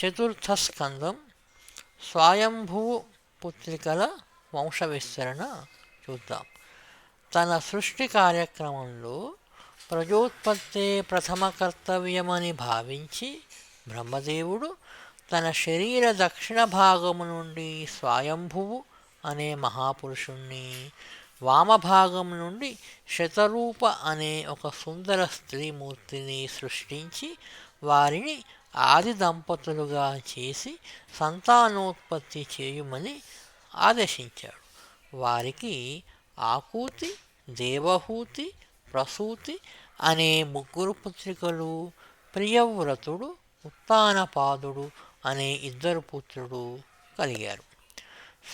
చతుర్థ స్కందం స్వయంభువు పుత్రికల వంశ విస్తరణ చూద్దాం తన సృష్టి కార్యక్రమంలో ప్రజోత్పత్తే ప్రథమ కర్తవ్యమని భావించి బ్రహ్మదేవుడు తన శరీర దక్షిణ భాగము నుండి స్వయంభువు అనే మహాపురుషుణ్ణి వామభాగం నుండి శతరూప అనే ఒక సుందర స్త్రీమూర్తిని సృష్టించి వారిని ఆది దంపతులుగా చేసి సంతానోత్పత్తి చేయుమని ఆదేశించాడు. వారికి ఆకూతి దేవహూతి ప్రసూతి అనే ముగ్గురు పుత్రికలు ప్రియవ్రతుడు ఉత్తానపాదుడు అనే ఇద్దరు పుత్రుడు కలిగారు.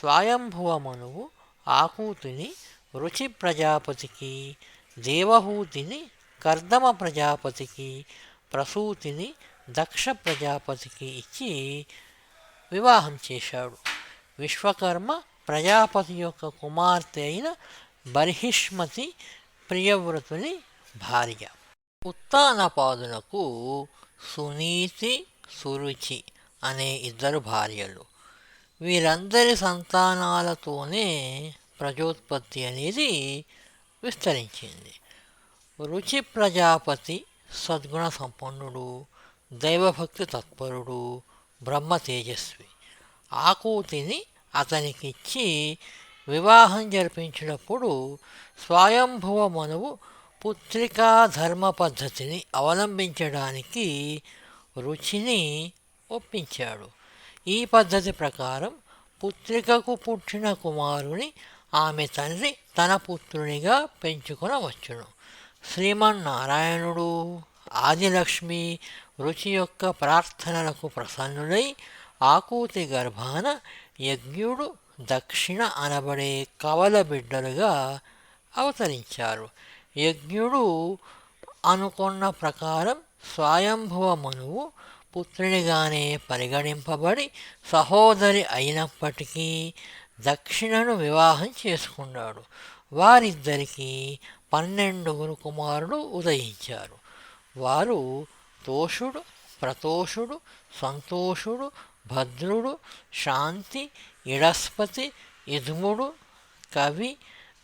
స్వయంభువ మనువు ఆకూతిని రుచి ప్రజాపతికి దేవహూతిని కర్దమ ప్రజాపతికి ప్రసూతిని దక్ష ప్రజాపతికి ఇచ్చి వివాహం చేశాడు. విశ్వకర్మ ప్రజాపతి యొక్క కుమార్తె అయిన బర్హిష్మతి ప్రియవ్రతుని భార్య. ఉత్తానపాదునకు సునీతి సురుచి అనే ఇద్దరు భార్యలు. వీరందరి సంతానాలతోనే ప్రజోత్పత్తి అనేది విస్తరించింది. రుచి ప్రజాపతి సద్గుణ సంపన్నుడు. దైవభక్తి తత్పరుడు బ్రహ్మ తేజస్వి. ఆకూతిని అతనికిచ్చి వివాహం జరిపించినప్పుడు స్వయంభువ మనువు పుత్రికా ధర్మ పద్ధతిని అవలంబించడానికి రుచిని ఒప్పించాడు. ఈ పద్ధతి ప్రకారం పుత్రికకు పుట్టిన కుమారుని ఆమె తండ్రి తన పుత్రునిగా పెంచుకొనవచ్చును. శ్రీమన్నారాయణుడు ఆదిలక్ష్మి రుచి యొక్క ప్రార్థనలకు ప్రసన్నుడై ఆకూతి గర్భాన యజ్ఞుడు దక్షిణ అనబడే కవల బిడ్డలుగా అవతరించారు. యజ్ఞుడు అనుకున్న ప్రకారం స్వయంభువ మనువు పుత్రునిగానే పరిగణింపబడి సహోదరి అయినప్పటికీ దక్షిణను వివాహం చేసుకున్నాడు. వారిద్దరికీ పన్నెండుగురు కుమారుడు ఉదయించారు. వారు తోషుడు ప్రతోషుడు సంతోషుడు భద్రుడు శాంతి ఇడస్పతి ఇదుముడు కవి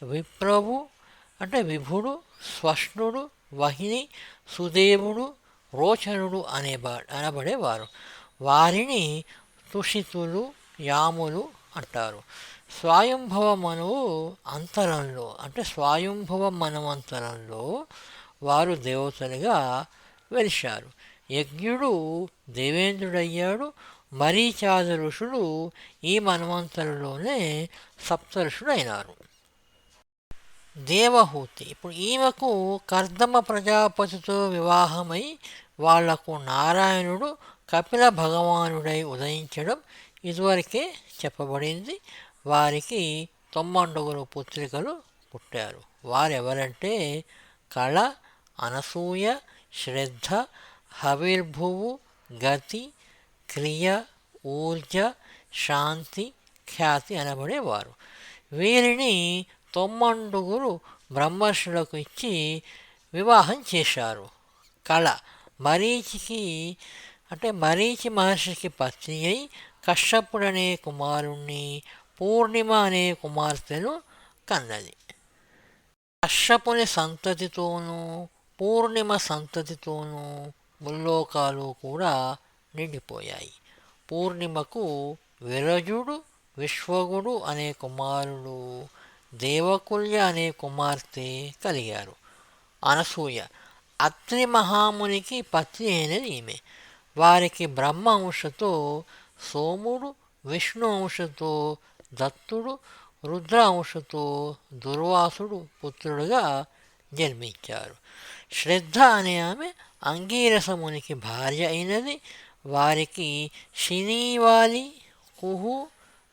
విప్రభు అంటే విభుడు స్వష్ణుడు వహిని సుదేవుడు రోచనుడు అనే అనబడేవారు. వారిని తుషితులు యాములు అంటారు. స్వయంభవ మనువు అంతరంలో అంటే స్వయంభవ మనవంతరంలో వారు దేవతలుగా వెలిశారు. యజ్ఞుడు దేవేంద్రుడయ్యాడు. మరీచాద ఋషులు ఈ మన్వంతరంలోనే సప్తఋషుడైనారు దేవహూతి. ఇప్పుడు ఈమెకు కర్దమ ప్రజాపతితో వివాహమై వాళ్ళకు నారాయణుడు కపిల భగవానుడై ఉదయించడం ఇదివరకే చెప్పబడింది. వారికి తొమ్మండుగురు పుత్రికలు పుట్టారు. వారెవరంటే కళ అనసూయ శ్రద్ధ హవిర్భువు గతి క్రియ ఊర్జ శాంతి ఖ్యాతి అనబడేవారు. వీరిని తొమ్మండుగురు బ్రహ్మర్షులకు ఇచ్చి వివాహం చేశారు. కళ మరీచికి అంటే మరీచి మహర్షికి పత్ని అయి కశ్యపుడనే కుమారుణ్ణి పూర్ణిమ అనే కుమార్తెను కన్నది. కశ్యపుని సంతతితోనూ పూర్ణిమ సంతతితోనూ ముల్లోకాలు కూడా నిండిపోయాయి. పూర్ణిమకు విరజుడు విశ్వగుడు అనే కుమారుడు దేవకుల్య అనే కుమార్తె కలిగారు. అనసూయ అత్రి మహామునికి పత్ని అయినది ఈమె. వారికి బ్రహ్మ అంశతో సోముడు విష్ణు అంశతో దత్తుడు రుద్ర అంశతో దుర్వాసుడు పుత్రుడుగా జన్మించారు. శ్రద్ధ అనే ఆమె అంగీరసమునికి భార్య అయినది. వారికి శినీవాలి కుహు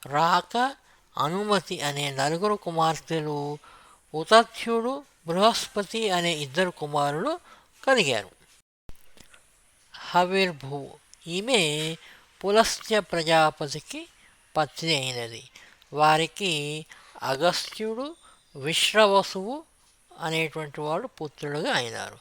రాక అనుమతి అనే నలుగురు కుమార్తెలు ఉతథ్యుడు బృహస్పతి అనే ఇద్దరు కుమారులు కలిగారు. హవిర్భు ఈమె పులస్త్య ప్రజాపతికి పత్ని అయినది. వారికి అగస్త్యుడు విశ్రవసువు అనేటువంటి వాడు పుత్రుడుగా అయినారు.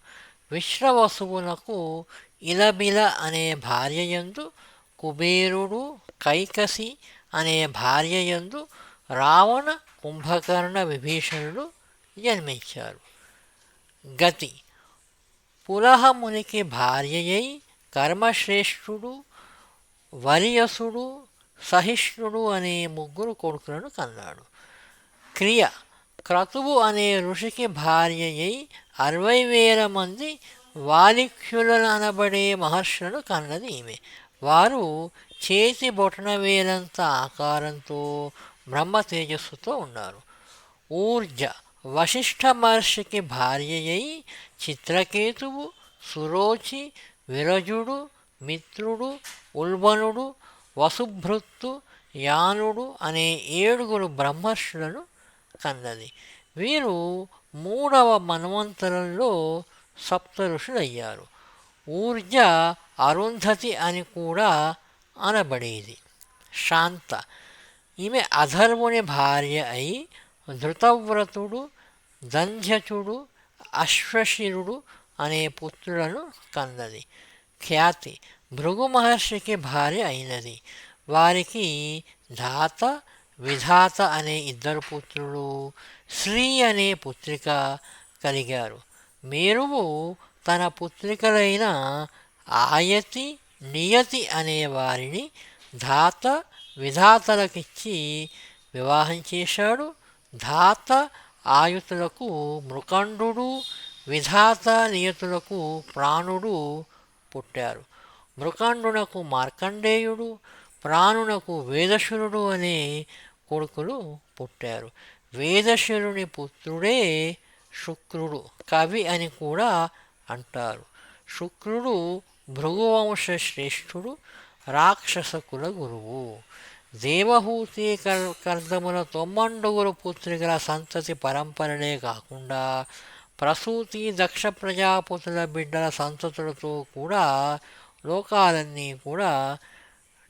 విశ్రవసువునకు ఇలబిల అనే భార్యయందు కుబేరుడు కైకసి అనే భార్యయందు రావణ కుంభకర్ణ విభీషణుడు జన్మించారు. గతి. పులహమునికి భార్యయై కర్మశ్రేష్ఠుడు వరియసుడు సహిష్ణుడు అనే ముగ్గురు కొడుకులను కన్నాడు. క్రియ. క్రతువు అనే ఋషికి భార్యయై అరవై వేల మంది వాలిఖ్యులను అనబడే మహర్షులను కన్నది ఈమె. వారు చేతి బొటన వేలంత ఆకారంతో బ్రహ్మ తేజస్సుతో ఉన్నారు. ఊర్జ వశిష్ఠ మహర్షికి భార్యయై చిత్రకేతువు సురోచి విరజుడు మిత్రుడు ఉల్బనుడు వసుభృత్తు యానుడు అనే ఏడుగురు బ్రహ్మర్షులను కన్నది. వీరు మూడవ మన్వంతరంలో సప్త ఋషులయ్యారు ఊర్జ అరుంధతి అని కూడా అనబడేది. శాంత. ఈమె అధర్వుని భార్య అయి ధృతవ్రతుడు దంధ్యచుడు అశ్వశిరుడు అనే పుత్రులను కన్నది. ఖ్యాతి. భృగు మహర్షికి భార్య అయినది. వారికి ధాత విధాత అనే ఇద్దరు పుత్రులు శ్రీ అనే పుత్రిక కలిగారు. మేరువు తన పుత్రికలైన ఆయతి నియతి అనే వారిని ధాత విధాతలకిచ్చి వివాహం చేశాడు. ధాత ఆయుతులకు మృకండు విధాత నియతులకు ప్రాణుడు పుట్టారు. మృకండునకు మార్కండేయుడు ప్రాణునకు వేదశురుడు అనే కొడుకులు పుట్టారు. వేదశరుని పుత్రుడే శుక్రుడు కవి అని కూడా అంటారు. శుక్రుడు భృగువంశ శ్రేష్ఠుడు రాక్షస కుల గురువు. దేవహూతి కర్దముల తొమ్మండుగురు పుత్రికల సంతతి పరంపరలే కాకుండా ప్రసూతి దక్ష ప్రజాపతుల బిడ్డల సంతతులతో కూడా లోకాలన్నీ కూడా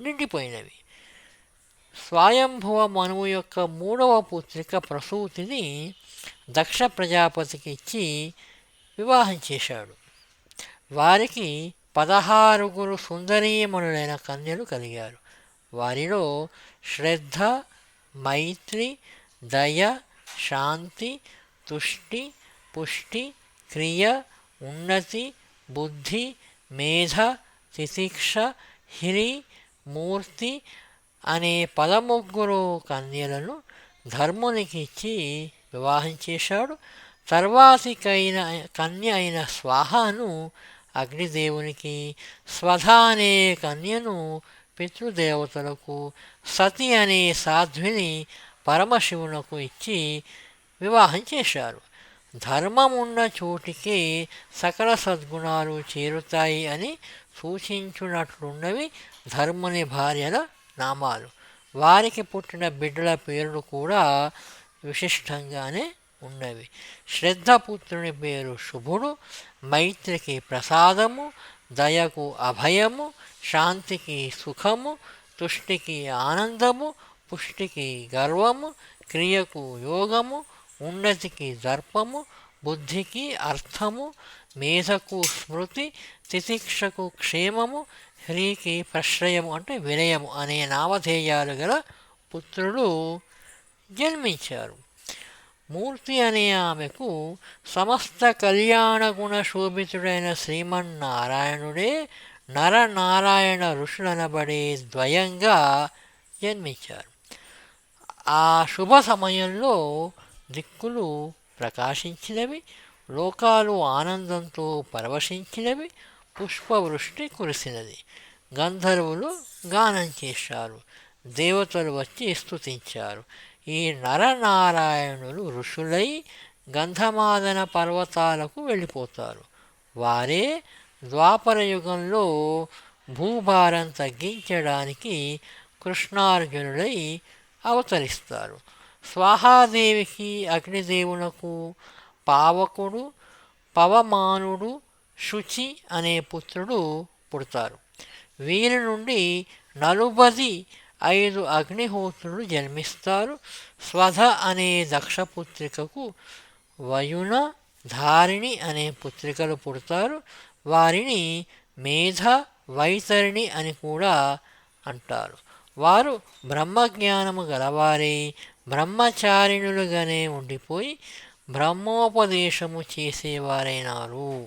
నిండిపోయినవి. స్వయంభవ మనువు యొక్క మూడవ పుత్రిక ప్రసూతిని దక్ష ప్రజాపతికి ఇచ్చి వివాహం చేశాడు. వారికి పదహారుగురు సుందరీమణులైన కన్యలు కలిగారు. వారిలో శ్రద్ధ మైత్రి దయ శాంతి తుష్టి పుష్టి క్రియ ఉన్నతి బుద్ధి మేధ తితిక్ష హిరి మూర్తి అనే పదముగ్గురు కన్యలను ధర్మునికి ఇచ్చి వివాహం చేశాడు. తర్వాతికైన కన్య అయిన స్వాహాను అగ్నిదేవునికి స్వధ అనే కన్యను పితృదేవతలకు సతి అనే సాధ్విని పరమశివునకు ఇచ్చి వివాహం చేశారు. ధర్మమున్న చోటికి సకల సద్గుణాలు చేరుతాయి అని సూచించున్నట్లున్నవి ధర్ముని భార్యల నామాలు. వారికి పుట్టిన బిడ్డల పేర్లు కూడా విశిష్టంగానే ఉన్నవి. శ్రద్ధపుత్రుని పేరు శుభుడు మైత్రికి ప్రసాదము దయకు అభయము శాంతికి సుఖము తుష్టికి ఆనందము పుష్టికి గర్వము క్రియకు యోగము ఉన్నతికి దర్పము బుద్ధికి అర్థము మేధకు స్మృతి తితిక్షకు క్షేమము హ్రీకి ప్రశ్రయము అంటే వినయము అనే నామధేయాలు గల పుత్రుడు జన్మించారు. మూర్తి అనే ఆమెకు సమస్త కళ్యాణ గుణ శోభితుడైన శ్రీమన్నారాయణుడే నరనారాయణ ఋషులనబడే ద్వయంగా జన్మించారు. ఆ శుభ సమయంలో దిక్కులు ప్రకాశించినవి లోకాలు ఆనందంతో పరవశించినవి పుష్పవృష్టి కురిసినది. గంధర్వులు గానం చేశారు. దేవతలు వచ్చి స్తుతించారు. ఈ నరనారాయణులు ఋషులై గంధమాదన పర్వతాలకు వెళ్ళిపోతారు. వారే ద్వాపర యుగంలో భూభారం తగ్గించడానికి కృష్ణార్జునులై అవతరిస్తారు. స్వాహాదేవికి అగ్నిదేవునకు పావకుడు పవమానుడు శుచి అనే పుత్రుడు పుడతారు. వీరి నుండి నలుబది ఐదు అగ్నిహోత్రులు జన్మిస్తారు. స్వధ అనే దక్షపుత్రికకు వయున ధారిణి అనే పుత్రికలు పుడతారు. వారిని మేధ వైతరిణి అని కూడా అంటారు. వారు బ్రహ్మజ్ఞానము గలవారే బ్రహ్మచారిణులుగానే ఉండిపోయి బ్రహ్మోపదేశము చేసేవారైనారు.